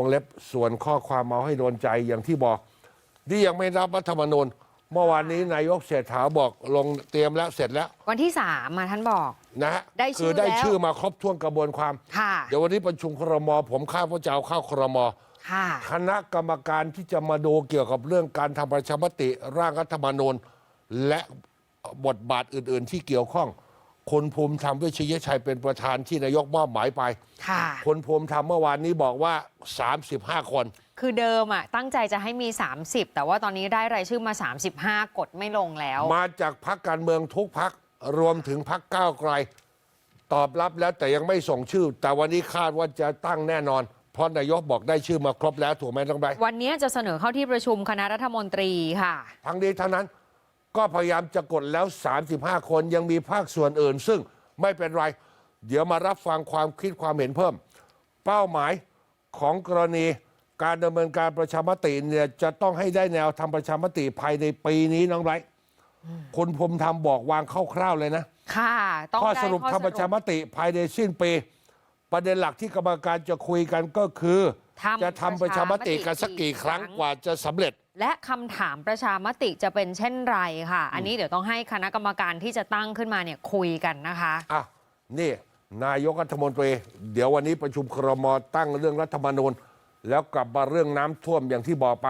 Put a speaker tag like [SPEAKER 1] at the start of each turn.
[SPEAKER 1] วงเล็บส่วนข้อความเอาให้โดนใจอย่างที่บอกนี่ยังไม่รับรัฐธรรมนูญเมื่อวานนี้นายกเศรษฐาบอกลงเตรียมแล้วเสร็จแล้ว
[SPEAKER 2] วันที่สามมาท่านบอก
[SPEAKER 1] นะฮะ
[SPEAKER 2] ได้ชื่อ
[SPEAKER 1] คือได้
[SPEAKER 2] แล้ว
[SPEAKER 1] ชื่อมาครบถ้วนกระบวนความ
[SPEAKER 2] ค่ะ
[SPEAKER 1] เดี๋ยววันนี้ประชุมครม ผมคาดว่าจะเอาเข้าครม
[SPEAKER 2] ค่ะ
[SPEAKER 1] คณะกรรมการที่จะมาดูเกี่ยวกับเรื่องการทำประชามติร่างรัฐธรรมนูญและบทบาทอื่น ๆ ที่เกี่ยวข้อง คุณภูมิธรรมเวชยชัยเป็นประธานที่นายกมอบหมายไป
[SPEAKER 2] ค่ะ
[SPEAKER 1] คุณภูมิธรรมเมื่อวานนี้บอกว่า 35 คน
[SPEAKER 2] คือเดิมอะตั้งใจจะให้มี 30 แต่ว่าตอนนี้ได้รายชื่อมา 35 กดไม่ลงแล้ว
[SPEAKER 1] มาจากพักการเมืองทุกพักรวมถึงพักก้าวไกล ตอบรับแล้วแต่ยังไม่ส่งชื่อ แต่วันนี้คาดว่าจะตั้งแน่นอน เพราะนายกบอกได้ชื่อมาครบแล้วถูกไหมน้องใบร์ท
[SPEAKER 2] วันนี้จะเสนอเข้าที่ประชุมคณะรัฐมนตรีค่ะ
[SPEAKER 1] ทั้งนี้ทั้งนั้น ก็พยายามจะกดแล้ว 35 คนยังมีภาคส่วนอื่น ซึ่งไม่เป็นไร เดี๋ยวมารับฟังความคิดความเห็นเพิ่ม เป้าหมายของกรณีการดำเนินการประชามติเนี่ยจะต้องให้ได้แนวทำประชามติภายในปีนี้น้องไบรท์คุณภูมิธรรมบอกวางคร่าวๆเลยนะ
[SPEAKER 2] ค่ะต้อง
[SPEAKER 1] ข้อ
[SPEAKER 2] ได้
[SPEAKER 1] สรุป
[SPEAKER 2] ข้อ
[SPEAKER 1] ทำประชามติภายในสิ้นปี ประเด็นหลักที่กรรมการจะคุยกันก็คือ จะทำประชามติกันสักกี่ครั้งกว่าจะสำเร็จ
[SPEAKER 2] และคำถามประชามติจะเป็นเช่นไรค่ะ อันนี้เดี๋ยวต้องให้คณะกรรมการที่จะตั้งขึ้นมาเนี่ยคุยกันนะคะ
[SPEAKER 1] อะนี่นายกรัฐมนตรี เดี๋ยววันนี้ประชุมครมตั้งเรื่องรัฐธรรมนูญแล้วกลับมาเรื่องน้ำท่วมอย่างที่บอกไป